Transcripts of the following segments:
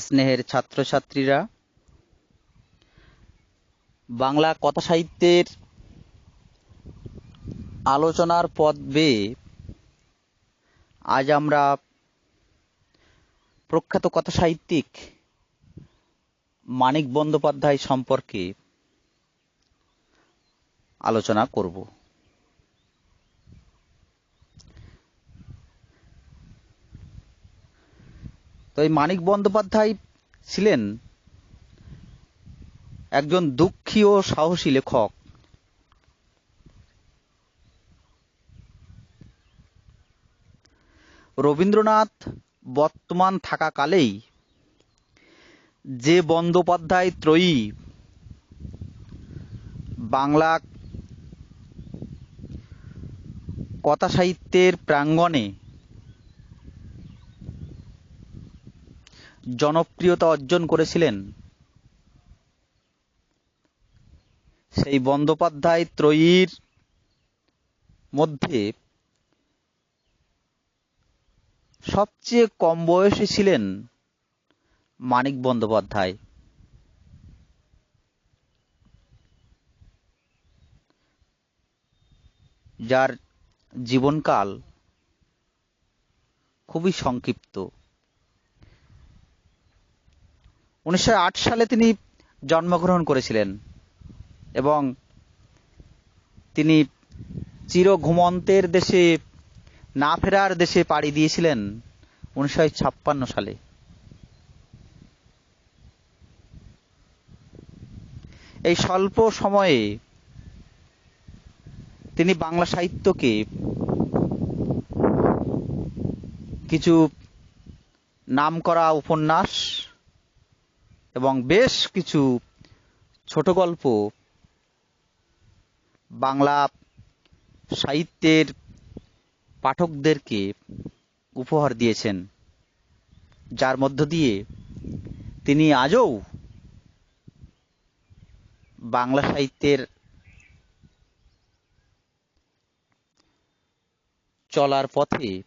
স্নেহের ছাত্রছাত্রীরা। বাংলা কথা সাহিত্যের আলোচনার পথ বেয়ে আজ আমরা প্রখ্যাত কথা সাহিত্যিক মানিক বন্দ্যোপাধ্যায় সম্পর্কে আলোচনা করব। তো এই মানিক বন্দ্যোপাধ্যায় ছিলেন একজন দুঃখী ও সাহসী লেখক। রবীন্দ্রনাথ বর্তমান থাকাকালেই যে বন্দ্যোপাধ্যায় ত্রয়ী বাংলা কথা সাহিত্যের প্রাঙ্গণে জনপ্রিয়তা অর্জন করেছিলেন। সেই বন্দ্যোপাধ্যায় ত্রয়ীর মধ্যে সবচেয়ে কম বয়সী ছিলেন মানিক বন্দ্যোপাধ্যায়। যার জীবনকাল খুবই সংক্ষিপ্ত। উনিশশো আট সালে তিনি জন্মগ্রহণ করেছিলেন এবং তিনি চির ঘুমন্তের দেশে, না ফেরার দেশে পাড়ি দিয়েছিলেন উনিশশো ছাপ্পান্ন সালে। এই স্বল্প সময়ে তিনি বাংলা সাহিত্যকে কিছু নামকরা উপন্যাস এবং বেশ কিছু ছোট গল্প বাংলা সাহিত্যের পাঠকদেরকে উপহার দিয়েছেন। যার মধ্য দিয়ে তিনি আজও বাংলা সাহিত্যের চলার পথে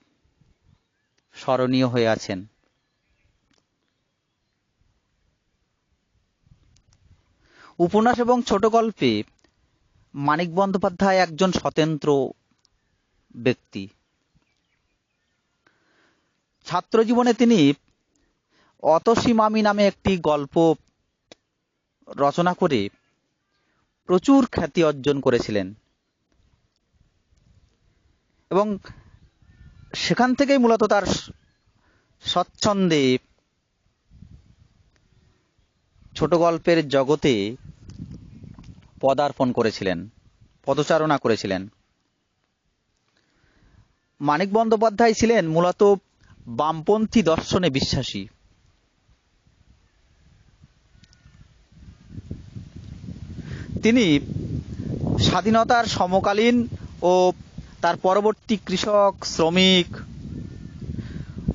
স্মরণীয় হয়ে আছেন। উপন্যাস এবং ছোট গল্পে মানিক বন্দ্যোপাধ্যায় একজন স্বতন্ত্র ব্যক্তি। ছাত্র জীবনে তিনি অতসী মামি নামে একটি গল্প রচনা করে প্রচুর খ্যাতি অর্জন করেছিলেন। এবং সেখান থেকেই মূলত তার স্বচ্ছন্দে ছোট গল্পের জগতে পদার্পণ করেছিলেন, পদচারণা করেছিলেন। মানিক বন্দ্যোপাধ্যায় ছিলেন মূলত বামপন্থী দর্শনে বিশ্বাসী। তিনি স্বাধীনতার সমকালীন ও তার পরবর্তী কৃষক, শ্রমিক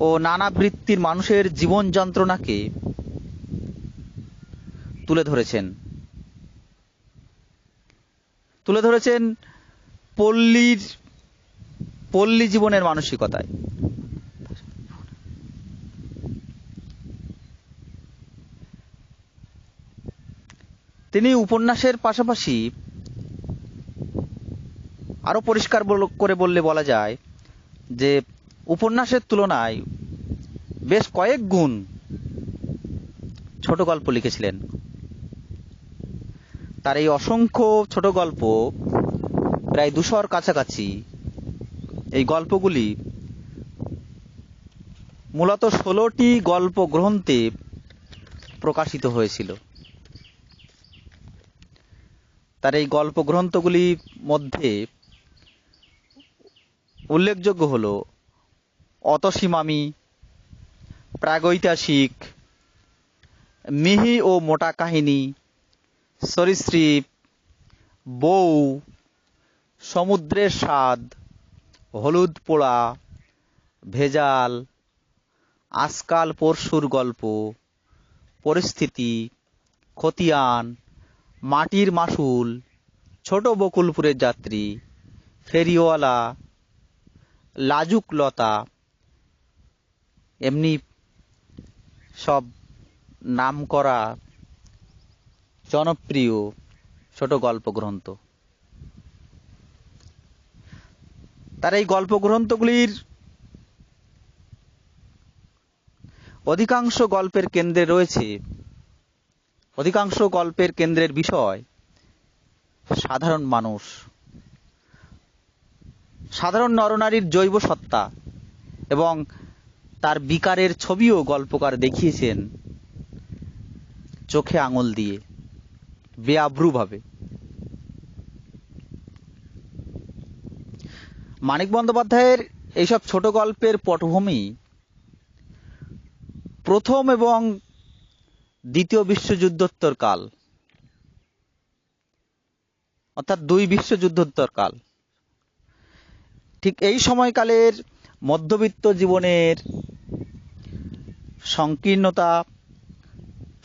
ও নানা বৃত্তির মানুষের জীবন যন্ত্রণাকে তুলে ধরেছেন। তুলে ধরেছেন পল্লীর, পল্লী জীবনের মানসিকতায়। তিনি উপন্যাসের পাশাপাশি আরও পরিষ্কার করে বললে বলা যায় যে, উপন্যাসের তুলনায় বেশ কয়েক গুণ ছোট গল্প লিখেছিলেন। তার এই অসংখ্য ছোট গল্প প্রায় দুশোর কাছাকাছি এই গল্পগুলি মূলত ষোলোটি গল্প গ্রন্থে প্রকাশিত হয়েছিল। তার এই গল্প গ্রন্থগুলির মধ্যে উল্লেখযোগ্য হল অতসীমামি, প্রাগৈতিহাসিক, মিহি ও মোটা কাহিনী সরীসৃপ বউ, সমুদ্রের স্বাদ, হলুদ পোড়া, ভেজাল, আজকাল পরশুর গল্প, পরিস্থিতি, খতিয়ান, মাটির মাসুল, ছোট বকুলপুরের যাত্রী, ফেরিওয়ালা, লাজুক লতা, এমনি সব নামকরা জনপ্রিয় ছোট গল্প গ্রন্থ তার এই গল্প গ্রন্থগুলির অধিকাংশ গল্পের কেন্দ্রে রয়েছে, অধিকাংশ গল্পের কেন্দ্রের বিষয় সাধারণ মানুষ। সাধারণ নরনারীর জৈব সত্তা এবং তার বিকারের ছবিও গল্পকার দেখিয়েছেন চোখে আঙুল দিয়ে। বেআব্রুভাবে। মানিক বন্দ্যোপাধ্যায়ের এইসব ছোট গল্পের পটভূমি প্রথম এবং দ্বিতীয় বিশ্বযুদ্ধোত্তর কাল। অর্থাৎ দুই বিশ্বযুদ্ধোত্তর কাল। ঠিক এই সময়কালের মধ্যবিত্ত জীবনের সংকীর্ণতা,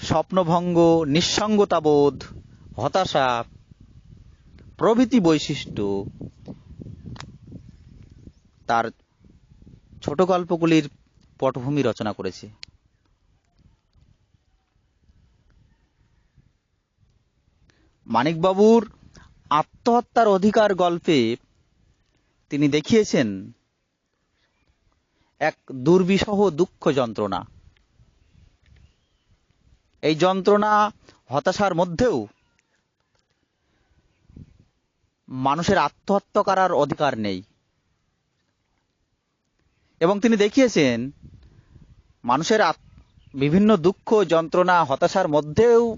স্বপ্নভঙ্গ, নিঃসঙ্গতাবোধ হতাশা, প্রভৃতি বৈশিষ্ট্য, তার ছোট গল্পগুলির পটভূমি রচনা করেছে। মানিকবাবুর আত্মহত্যার অধিকার গল্পে তিনি দেখিয়েছেন এক দুর্বিষহ দুঃখ যন্ত্রণা। এই যন্ত্রণা হতাশার মধ্যেও মানুষের আত্মহত্যা করার অধিকার নেই। এবং তিনি দেখিয়েছেন, মানুষের বিভিন্ন দুঃখ, যন্ত্রণা, হতাশার মধ্যেও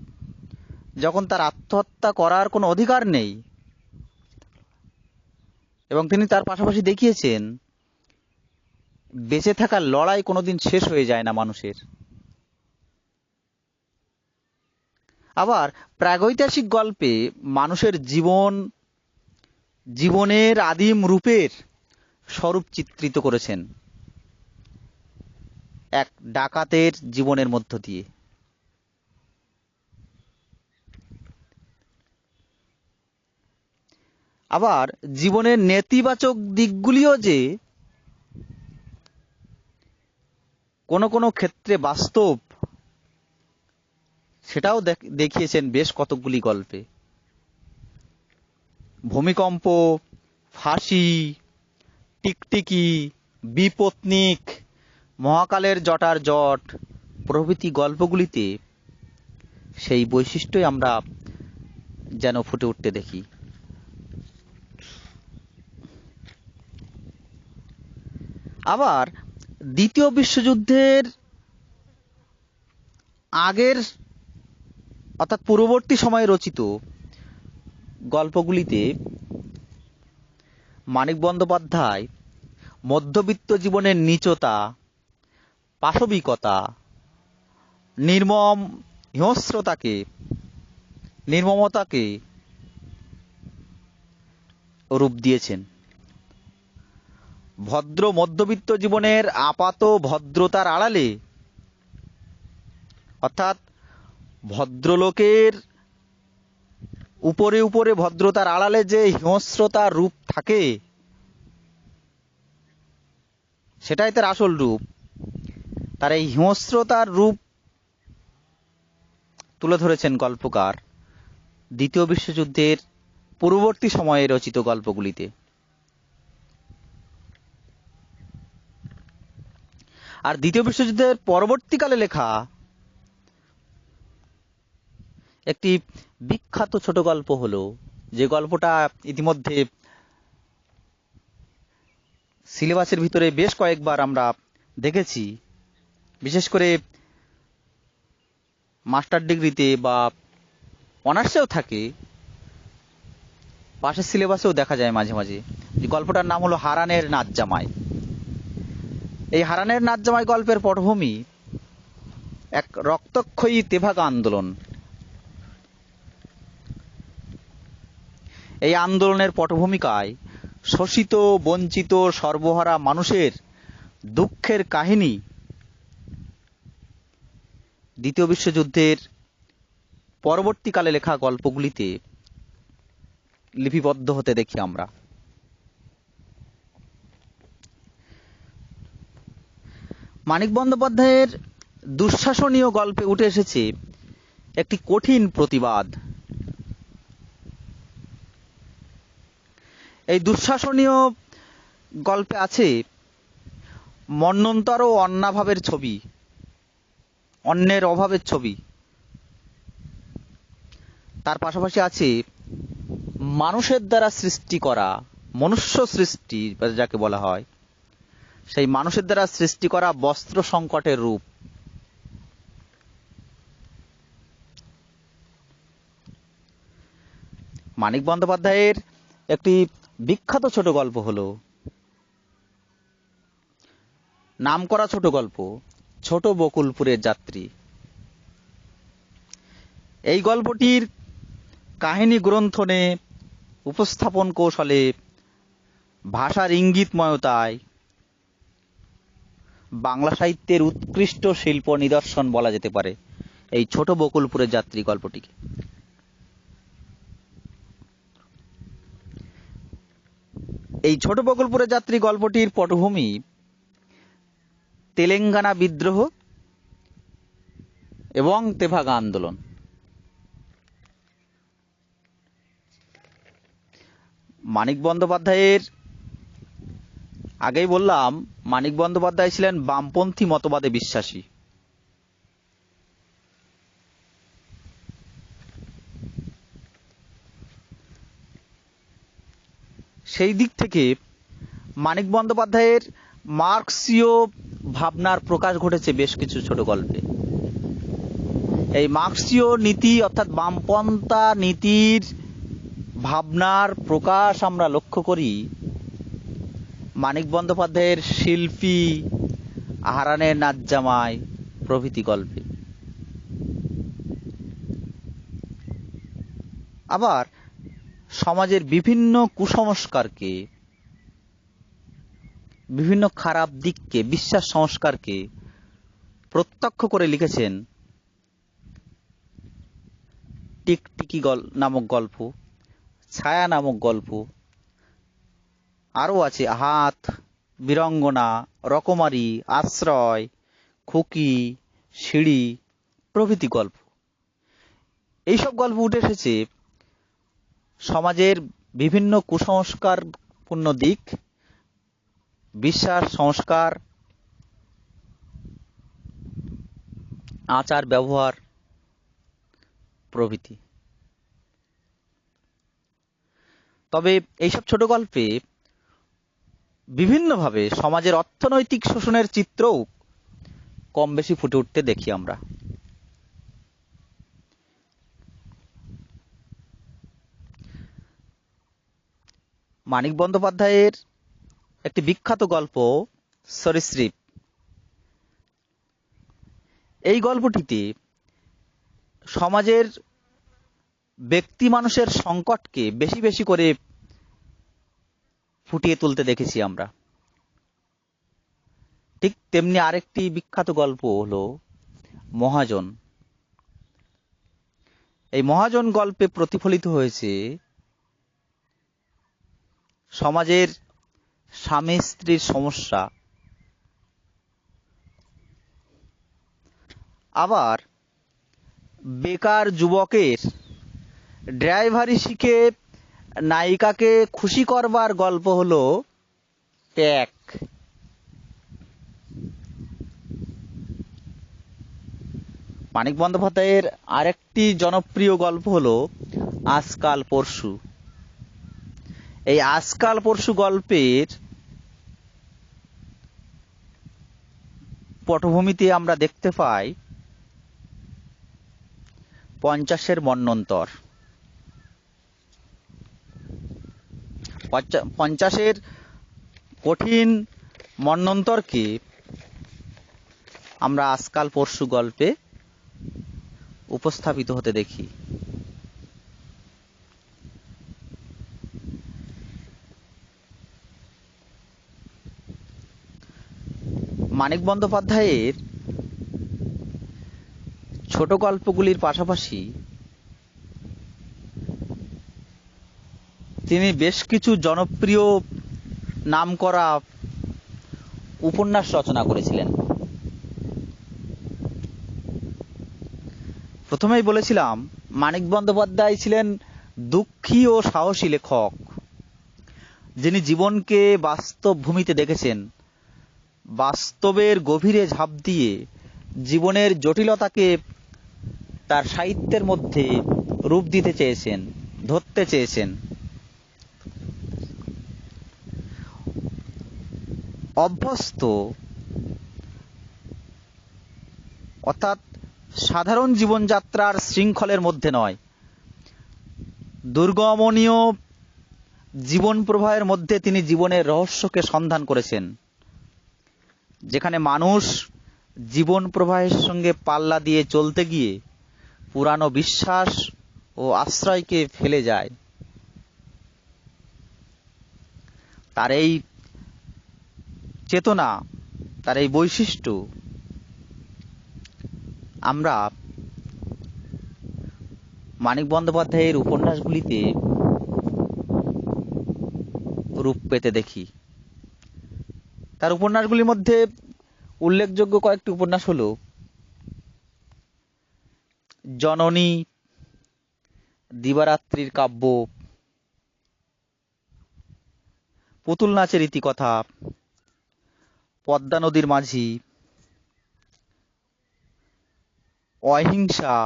যখন তার আত্মহত্যা করার কোনো অধিকার নেই, এবং তিনি তার পাশাপাশি দেখিয়েছেন, বেঁচে থাকার লড়াই কোনোদিন শেষ হয়ে যায় না মানুষের। আবার প্রাগৈতিহাসিক গল্পে মানুষের জীবন জীবনের আদিম রূপের স্বরূপ চিত্রিত করেছেন এক ডাকাতের জীবনের মধ্য দিয়ে। আবার জীবনের নেতিবাচক দিকগুলিও যে কোনো কোনো ক্ষেত্রে বাস্তব, সেটাও দেখিয়েছেন বেশ কতকগুলি গল্পে। ভূমিকম্প, ফাঁসি, টিকটিকি, বিপত্নিক, মহাকালের জটার জট, প্রভৃতি গল্পগুলিতে সেই বৈশিষ্ট্যই আমরা যেন ফুটে উঠতে দেখি। আবার দ্বিতীয় বিশ্বযুদ্ধের আগের অর্থাৎ পূর্ববর্তী সময়ে রচিত গল্পগুলিতে মানিক বন্দ্যোপাধ্যায়, মধ্যবিত্ত জীবনের নিচতা, পাশবিকতা, নির্মম হিংস্রতাকে, নির্মমতাকে রূপ দিয়েছেন। ভদ্র মধ্যবিত্ত জীবনের আপাত ভদ্রতার আড়ালে, অর্থাৎ ভদ্রলোকের উপরে উপরে ভদ্রতার আড়ালে যে হিংস্রতার রূপ থাকে, সেটাই তার আসল রূপ। তার এই হিংস্রতার রূপ তুলে ধরেছেন গল্পকার দ্বিতীয় বিশ্বযুদ্ধের পূর্ববর্তী সময়ে রচিত গল্পগুলিতে। আর দ্বিতীয় বিশ্বযুদ্ধের পরবর্তীকালে লেখা একটি বিখ্যাত ছোট গল্প হলো যে গল্পটা ইতিমধ্যে সিলেবাসের ভিতরে বেশ কয়েকবার আমরা দেখেছি। বিশেষ করে মাস্টার ডিগ্রিতে বা অনার্সেও থাকে, পাশের সিলেবাসেও দেখা যায় মাঝে মাঝে। যে গল্পটার নাম হলো হারানের নাচ জামাই এই হারানের নাচ জামাই গল্পের পটভূমি এক রক্তক্ষয়ী তেভাগা আন্দোলন। এই আন্দোলনের পটভূমিকায় শোষিত, বঞ্চিত, সর্বহারা মানুষের দুঃখের কাহিনী দ্বিতীয় বিশ্বযুদ্ধের পরবর্তীকালে লেখা গল্পগুলিতে লিপিবদ্ধ হতে দেখি আমরা। মানিক বন্দ্যোপাধ্যায়ের দুঃশাসনীয় গল্পে উঠে এসেছে একটি কঠিন প্রতিবাদ। এই দুঃশাসনীয় গল্পে আছে মন্বন্তর ও অন্নাভাবের ছবি অন্যের অভাবের ছবি। তার পাশাপাশি আছে মানুষের দ্বারা সৃষ্টি করা, মনুষ্য সৃষ্টি যাকে বলা হয়, সেই মানুষের দ্বারা সৃষ্টি করা বস্ত্র সংকটের রূপ। মানিক বন্দ্যোপাধ্যায়ের একটি বিখ্যাত ছোট গল্প হলো নামকরা ছোট গল্প, ছোট বকুলপুরের যাত্রী। এই গল্পটির কাহিনী গ্রন্থনে উপস্থাপন কৌশলে ভাষার ইঙ্গিতময়তায় বাংলা সাহিত্যের উৎকৃষ্ট শিল্প নিদর্শন বলা যেতে পারে এই ছোট বকুলপুরের যাত্রী গল্পটিকে। এই ছোট বকুলপুরের যাত্রী গল্পটির পটভূমি তেলেঙ্গানা বিদ্রোহ এবং তেভাগা আন্দোলন। মানিক বন্দ্যোপাধ্যায়ের আগেই বললাম, মানিক বন্দ্যোপাধ্যায় ছিলেন বামপন্থী মতবাদে বিশ্বাসী। সেই দিক থেকে মানিক বন্দ্যোপাধ্যায়ের মার্কসীয় ভাবনার প্রকাশ ঘটেছে বেশ কিছু ছোট গল্পে। এই মার্কসীয় নীতি অর্থাৎ বামপন্থা নীতির ভাবনার প্রকাশ আমরা লক্ষ্য করি মানিক বন্দ্যোপাধ্যায়ের শিল্পী আহারানের নাজ্জামায় প্রভৃতি গল্পে। আবার সমাজের বিভিন্ন কুসংস্কারকে, বিভিন্ন খারাপ দিককে, বিশ্বাস সংস্কারকে প্রত্যক্ষ করে লিখেছেন টিকটিকি গল, নামক গল্প, ছায়া নামক গল্প, আরও আছে হাত বীরঙ্গনা, রকমারি, আশ্রয়, খুকি, সিঁড়ি প্রভৃতি গল্প। এইসব গল্প উঠে এসেছে সমাজের বিভিন্ন কুসংস্কারপূর্ণ দিক, বিশ্বাস, সংস্কার, আচার, ব্যবহার, প্রভৃতি। তবে এইসব ছোট গল্পে বিভিন্নভাবে সমাজের অর্থনৈতিক শোষণের চিত্রও কম বেশি ফুটে উঠতে দেখি আমরা। মানিক বন্দ্যোপাধ্যায়ের একটি বিখ্যাত গল্প সরীসৃপ এই গল্পটিতে সমাজের ব্যক্তি মানুষের সংকটকে বেশি বেশি করে ফুটিয়ে তুলতে দেখেছি আমরা। ঠিক তেমনি আরেকটি বিখ্যাত গল্প হলো মহাজন। এই মহাজন গল্পে প্রতিফলিত হয়েছে সমাজের স্বামী স্ত্রীর সমস্যা। আবার বেকার যুবকের ড্রাইভারি শিখে নায়িকাকে খুশি করবার গল্প হলো ট্যাক মানিক বন্দ্যোপাধ্যায়ের আরেকটি জনপ্রিয় গল্প হলো আজকাল পরশু। এই আজকাল পরশু গল্পের পটভূমিতে আমরা দেখতে পাই পঞ্চাশের মন্নন্তর। পঞ্চাশের কঠিন মন্নন্তরকে আমরা আজকাল পরশু গল্পে উপস্থাপিত হতে দেখি। মানিক বন্দ্যোপাধ্যায়ের ছোট গল্পগুলির পাশাপাশি তিনি বেশ কিছু জনপ্রিয় নাম করা উপন্যাস রচনা করেছিলেন। প্রথমেই বলেছিলাম, মানিক বন্দ্যোপাধ্যায় ছিলেন দুঃখী ও সাহসী লেখক, যিনি জীবনকে বাস্তব ভূমিতে দেখেছেন। বাস্তবের গভীরে ঝাঁপ দিয়ে জীবনের জটিলতাকে তার সাহিত্যের মধ্যে রূপ দিতে চেয়েছেন, ধরতে চেয়েছেন। অভ্যস্ত, অর্থাৎ সাধারণ জীবনযাত্রার শৃঙ্খলের মধ্যে নয়, দুর্গমনীয় জীবন প্রবাহের মধ্যে তিনি জীবনের রহস্যকে সন্ধান করেছেন। যেখানে মানুষ জীবন প্রবাহের সঙ্গে পাল্লা দিয়ে চলতে গিয়ে পুরানো বিশ্বাস ও আশ্রয়কে ফেলে যায়। তার এই চেতনা, তার এই বৈশিষ্ট্য আমরা মানিক বন্দ্যোপাধ্যায়ের উপন্যাসগুলিতে রূপ পেতে দেখি। তার উপন্যাসগুলির মধ্যে উল্লেখযোগ্য কয়েকটি উপন্যাস হল জননী, দিবারাত্রির কাব্য, পুতুল নাচের ইতিকথা, পদ্মা নদীর মাঝি, অহিংসা,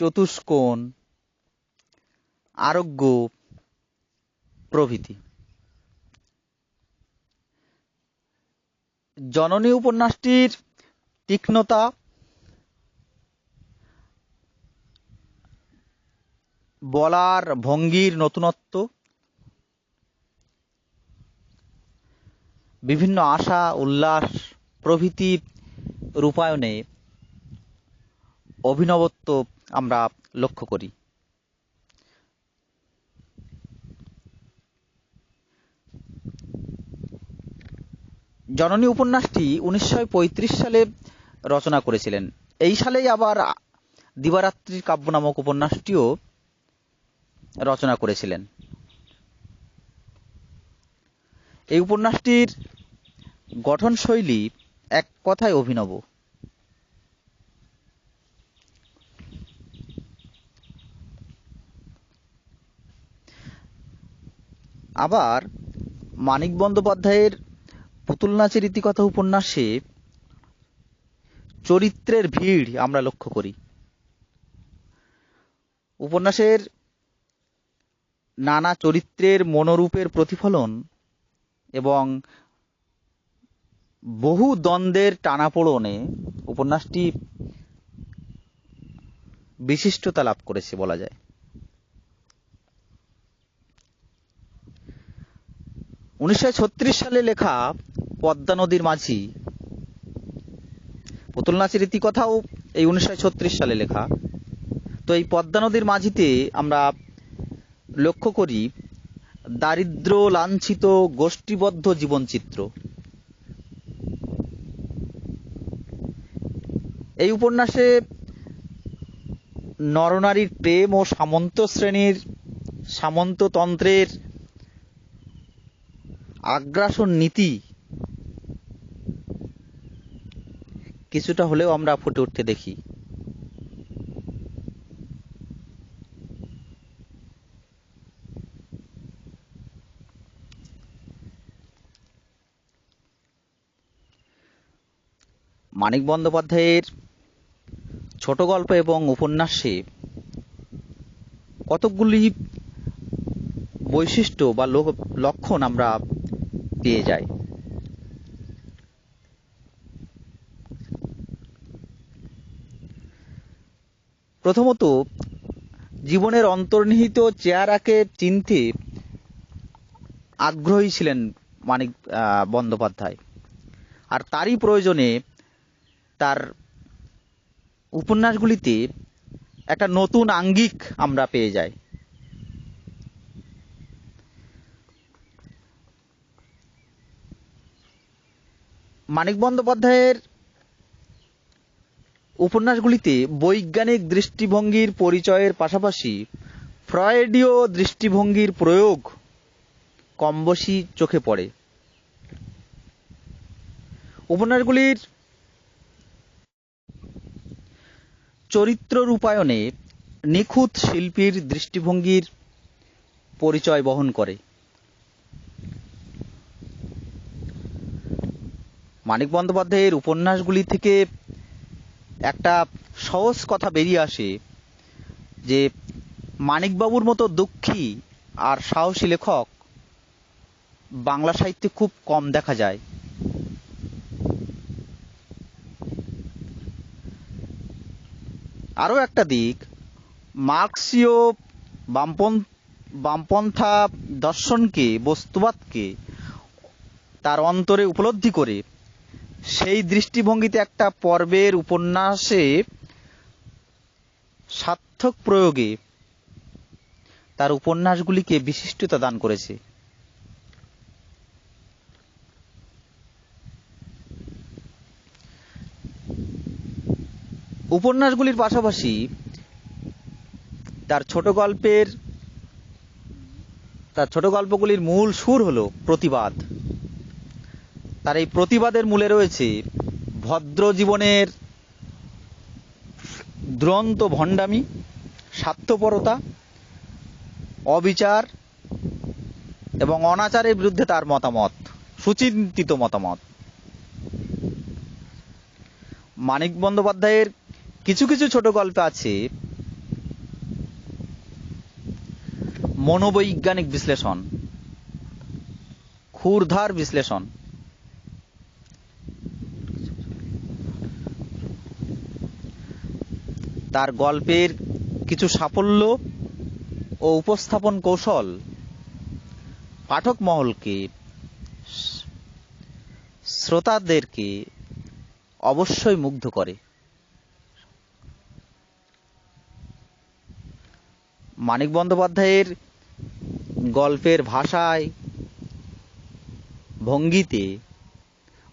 চতুষ্কোণ, আরোগ্য প্রভৃতি। জননী উপন্যাসটির তীক্ষ্ণতা বলার ভঙ্গির নতুনত্ব, বিভিন্ন আশা, উল্লাস প্রভৃতি রূপায়ণে অভিনবত্ব আমরা লক্ষ্য করি। জননী উপন্যাসটি উনিশশো পঁয়ত্রিশ সালে রচনা করেছিলেন। এই সালেই আবার দিবারাত্রির কাব্য নামক উপন্যাসটিও রচনা করেছিলেন। এই উপন্যাসটির গঠনশৈলী এক কথায় অভিনব। আবার মানিক বন্দ্যোপাধ্যায়ের পুতুল নাচের ইতিকথা উপন্যাসে চরিত্রের ভিড় আমরা লক্ষ্য করি। উপন্যাসের নানা চরিত্রের মনোরূপের প্রতিফলন এবং বহু দ্বন্দ্বের টানাপোড়নে উপন্যাসটি বিশিষ্টতা লাভ করেছে বলা যায়। উনিশশো ছত্রিশ সালে লেখা পদ্মা নদীর মাঝি পুতুল নাচের ইতিকথাও এই উনিশশো ছত্রিশ সালে লেখা। তো এই পদ্মা নদীর মাঝিতে আমরা লক্ষ্য করি দারিদ্র, লাঞ্ছিত, গোষ্ঠীবদ্ধ জীবনচিত্র। এই উপন্যাসে নরনারীর প্রেম ও সামন্ত শ্রেণির সামন্ততন্ত্রের আগ্রাসন নীতি। কিছুটা হলেও আমরা ফুটে উঠতে দেখি। মানিক বন্দ্যোপাধ্যায়ের ছোট গল্প এবং উপন্যাসে কতকগুলি বৈশিষ্ট্য বা লক্ষণ আমরা পেয়ে যাই প্রথমত, জীবনের অন্তর্নিহিত চেহারাকে চিনতে আগ্রহী ছিলেন মানিক বন্দ্যোপাধ্যায়। আর তারই প্রয়োজনে তার উপন্যাসগুলিতে একটা নতুন আঙ্গিক আমরা পেয়ে যাই। মানিক বন্দ্যোপাধ্যায়ের উপন্যাসগুলিতে বৈজ্ঞানিক দৃষ্টিভঙ্গির পরিচয়ের পাশাপাশি ফ্রয়েডীয় দৃষ্টিভঙ্গির প্রয়োগ কমবেশি চোখে পড়ে। উপন্যাসগুলির চরিত্র রূপায়ণে নিখুঁত শিল্পীর দৃষ্টিভঙ্গির পরিচয় বহন করে। মানিক বন্দ্যোপাধ্যায়ের উপন্যাসগুলি থেকে একটা সহজ কথা বেরিয়ে আসে যে মানিকবাবুর মতো দুঃখী আর সাহসী লেখক বাংলা সাহিত্যে খুব কম দেখা যায়। আরও একটা দিক, মার্ক্সীয় বামপন বামপন্থা দর্শনকে, বস্তুবাদকে তার অন্তরে উপলব্ধি করে সেই দৃষ্টিভঙ্গিতে একটা পর্বের উপন্যাসে সার্থক প্রয়োগে তার উপন্যাসগুলিকে বিশিষ্টতা দান করেছে। উপন্যাসগুলির পাশাপাশি তার ছোট গল্পের, তার ছোট গল্পগুলির মূল সুর হল প্রতিবাদ। তার এই প্রতিবাদের মূলে রয়েছে ভদ্র জীবনের দুরন্ত ভণ্ডামি, স্বার্থপরতা, অবিচার এবং অনাচারের বিরুদ্ধে তার মতামত, সুচিন্তিত মতামত। মানিক বন্দ্যোপাধ্যায়ের কিছু কিছু ছোট গল্পে আছে। মনোবৈজ্ঞানিক বিশ্লেষণ, ক্ষুরধার বিশ্লেষণ। তার গল্পের কিছু সাফল্য ও উপস্থাপন কৌশল পাঠক মহলকে, শ্রোতাদেরকে অবশ্যই মুগ্ধ করে। মানিক বন্দ্যোপাধ্যায়ের গল্পের ভাষায় ভঙ্গিতে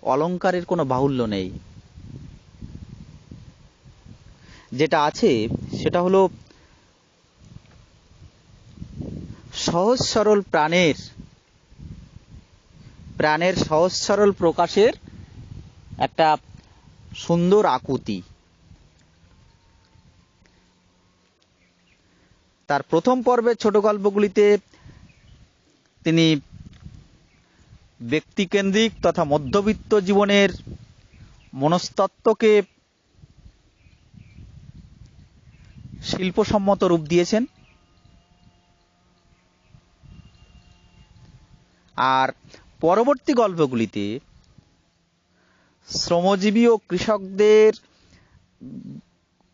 অলঙ্কারের কোনো বাহুল্য নেই। যেটা আছে, সেটা হলো সহজ সরল প্রাণের প্রাণের সহজ সরল প্রকাশের একটা সুন্দর আকুতি। তার প্রথম পর্বের ছোট গল্পগুলিতে তিনি ব্যক্তিকেন্দ্রিক তথা মধ্যবিত্ত জীবনের মনস্তত্ত্বকে শিল্পসম্মত রূপ দিয়েছেন। আর পরবর্তী গল্পগুলিতে শ্রমজীবী ও কৃষকদের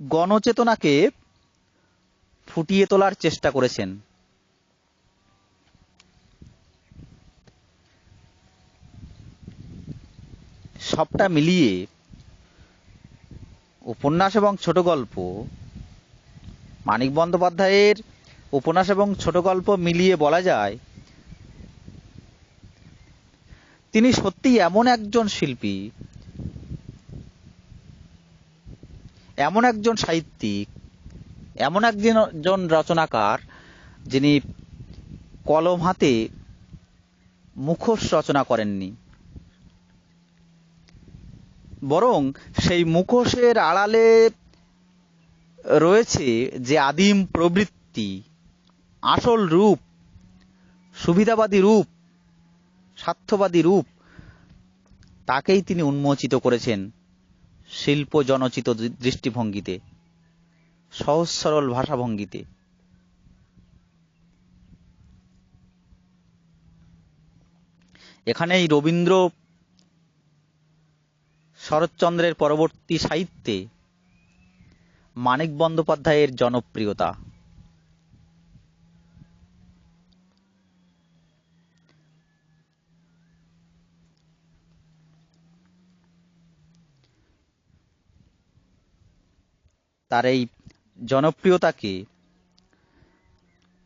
গণচেতনাকে ফুটিয়ে তোলার চেষ্টা করেছেন। সবটা মিলিয়ে উপন্যাস এবং ছোট গল্প মানিক বন্দ্যোপাধ্যায়ের উপন্যাস এবং ছোট গল্প মিলিয়ে বলা যায়, তিনি সত্যি এমন একজন শিল্পী, এমন একজন সাহিত্যিক, এমন একজন রচনাকার যিনি কলম হাতে মুখোশ রচনা করেননি। বরং সেই মুখোশের আড়ালে রয়েছে যে আদিম প্রবৃত্তি, আসল রূপ, সুবিধাবাদী রূপ, স্বার্থবাদী রূপ, তাকেই তিনি উন্মোচিত করেছেন শিল্প জনচিত দৃষ্টিভঙ্গিতে, সহজ সরল ভাষাভঙ্গিতে। এখানেই রবীন্দ্র শরৎচন্দ্রের পরবর্তী সাহিত্যে মানিক বন্দ্যোপাধ্যায়ের জনপ্রিয়তা। তার এই জনপ্রিয়তাকে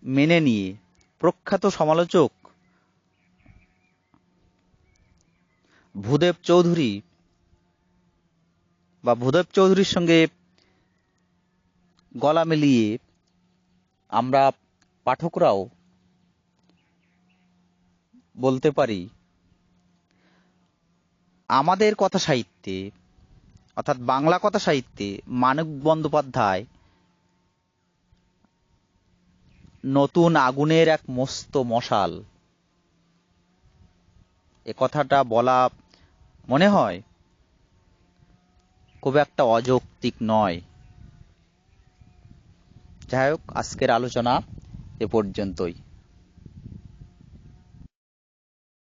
মেনে নিয়ে প্রখ্যাত সমালোচক ভূদেব চৌধুরী বা ভূদেব চৌধুরীর সঙ্গে গলা মিলিয়ে আমরা পাঠকরাও বলতে পারি, আমাদের কথা সাহিত্যে, অর্থাৎ বাংলা কথা সাহিত্যে মানব বন্দ্যোপাধ্যায় নতুন আগুনের এক মস্ত মশাল। এ কথাটা বলা মনে হয় খুব একটা অযৌক্তিক নয়। যাই হোক আজকের আলোচনা এ পর্যন্তই।